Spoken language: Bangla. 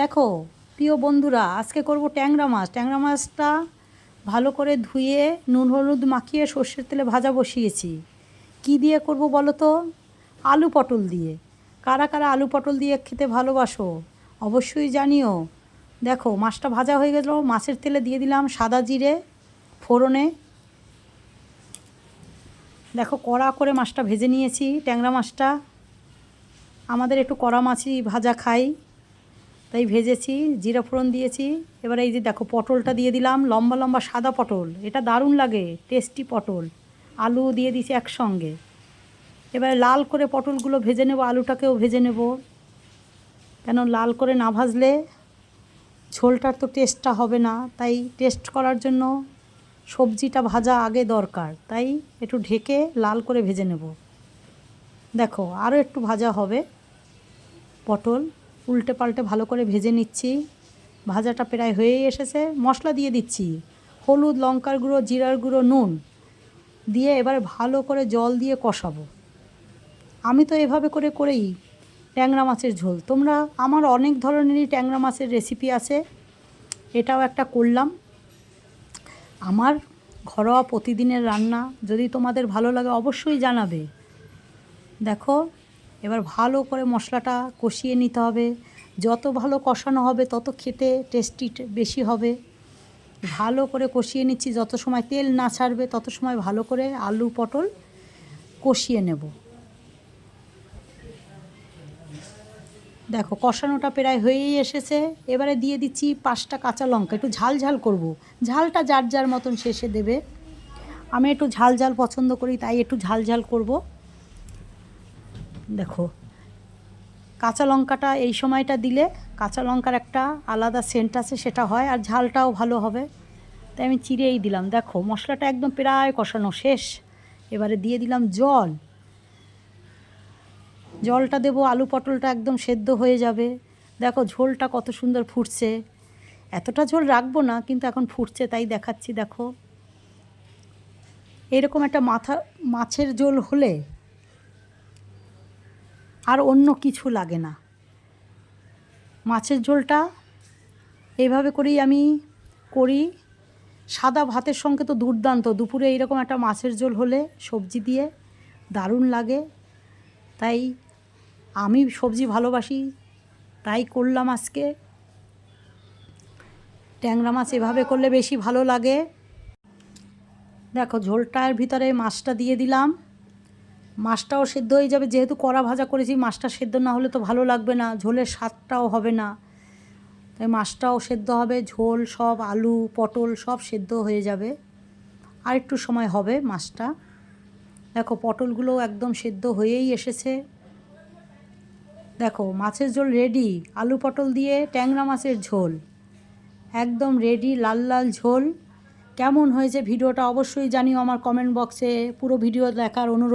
দেখো, প্রিয় বন্ধুরা, আজকে করব ট্যাংরা মাছ। ট্যাংরা মাছটা ভালো করে ধুয়ে, নুন, হলুদ মাখিয়ে সর্ষের তেলে ভাজা বসিয়েছি। কি দিয়ে করব বলো তো? আলু পটল দিয়ে। কারা কারা আলু পটল দিয়ে খেতে ভালোবাসো, অবশ্যই জানিও। দেখো, মাছটা ভাজা হয়ে গেল। মাছের তেলে দিয়ে দিলাম সাদা জিরে, ফোড়নে। দেখো, কড়া করে মাছটা ভেজে নিয়েছি। ট্যাংরা মাছটা। আমাদের একটু কড়া মাছই ভাজা খাই। তাই ভেজেছি, জিরা ফোড়ন দিয়েছি। এবার এই যে দেখো পটলটা দিয়ে দিলাম, লম্বা লম্বা সাদা পটল। এটা দারুণ লাগে, টেস্টি পটল। আলু দিয়ে দিয়েছি একসঙ্গে। এবার লাল করে পটলগুলো ভেজে নেব, আলুটাকেও ভেজে নেব। কেন লাল করে না ভাজলে ঝোলটার তো টেস্টটা হবে না, তাই টেস্ট করার জন্য সবজিটা ভাজা আগে দরকার। তাই একটু ঢেকে লাল করে ভেজে নেব। দেখো আরও একটু ভাজা হবে পটল। উল্টে পাল্টে ভালো করে ভেজে নিচ্ছি। ভাজাটা প্রায় হয়েই এসেছে। মশলা দিয়ে দিচ্ছি। হলুদ, লঙ্কার গুঁড়ো, জিরার গুঁড়ো, নুন দিয়ে এবার ভালো করে জল দিয়ে কষাবো। আমি তো এভাবে করে করেই ট্যাংরা মাছের ঝোল। তোমরা আমার অনেক ধরনেরই ট্যাংরা মাছের রেসিপি আছে। এটাও একটা করলাম। আমার ঘরোয়া প্রতিদিনের রান্না যদি তোমাদের ভালো লাগে অবশ্যই জানাবে। দেখো এবার ভালো করে মশলাটা কষিয়ে নিতে হবে। যত ভালো কষানো হবে, তত খেতে টেস্টি বেশি হবে। ভালো করে কষিয়ে নিচ্ছি, যত সময় তেল না ছাড়বে, তত সময় ভালো করে আলু পটল কষিয়ে নেব। দেখো, কষানোটা প্রায় হয়েই এসেছে। এবারে দিয়ে দিচ্ছি পাঁচটা কাঁচা লঙ্কা। একটু ঝাল ঝাল করব। ঝালটা যার যার মতন শেষে দেবে। আমি একটু ঝাল ঝাল পছন্দ করি, তাই একটু ঝাল ঝাল করব। দেখো, কাঁচা লঙ্কাটা এই সময়টা দিলে কাঁচা লঙ্কার একটা আলাদা সেন্ট আছে, সেটা হয় আর ঝালটাও ভালো হবে। তাই আমি চিড়েই দিলাম। দেখো, মশলাটা একদম প্রায় কষানো শেষ। এবারে দিয়ে দিলাম জল। জলটা দেবো, আলু পটলটা একদম সেদ্ধ হয়ে যাবে। দেখো, ঝোলটা কত সুন্দর ফুটছে। এতটা ঝোল রাখব না, কিন্তু এখন ফুটছে, তাই দেখাচ্ছি, দেখো। এরকম একটা মাথা, মাছের ঝোল হলে আর অন্য কিছু লাগে না। মাছের ঝোলটা এইভাবে করেই আমি করি। সাদা ভাতের সঙ্গে তো দুর্দান্ত। দুপুরে এইরকম একটা মাছের ঝোল হলে সবজি দিয়ে দারুণ লাগে। তাই আমি সবজি ভালোবাসি, তাই করলাম আজকে। ট্যাংরা মাছ এভাবে করলে বেশি ভালো লাগে। দেখো ঝোলটার ভিতরে মাছটা দিয়ে দিলাম। মাছটাও সেদ্ধ হয়ে যাবে। যেহেতু কড়া ভাজা করেছি, মাছটা সেদ্ধ না হলে তো ভালো লাগবে না। ঝোলের স্বাদটাও হবে না। তাই মাছটাও সেদ্ধ হবে। ঝোল সব, আলু, পটল সব সেদ্ধ হয়ে যাবে। আর একটু সময় হবে মাছটা। দেখো, পটলগুলো একদম সেদ্ধ হয়েই এসেছে। দেখো, মাছের ঝোল রেডি আলু, পটল দিয়ে ট্যাংরা মাছের ঝোল। একদম রেডি লাল লাল ঝোল। কেমন হয়েছে ভিডিওটা অবশ্যই জানিও আমার কমেন্ট বক্সে পুরো ভিডিও দেখার অনুরোধ।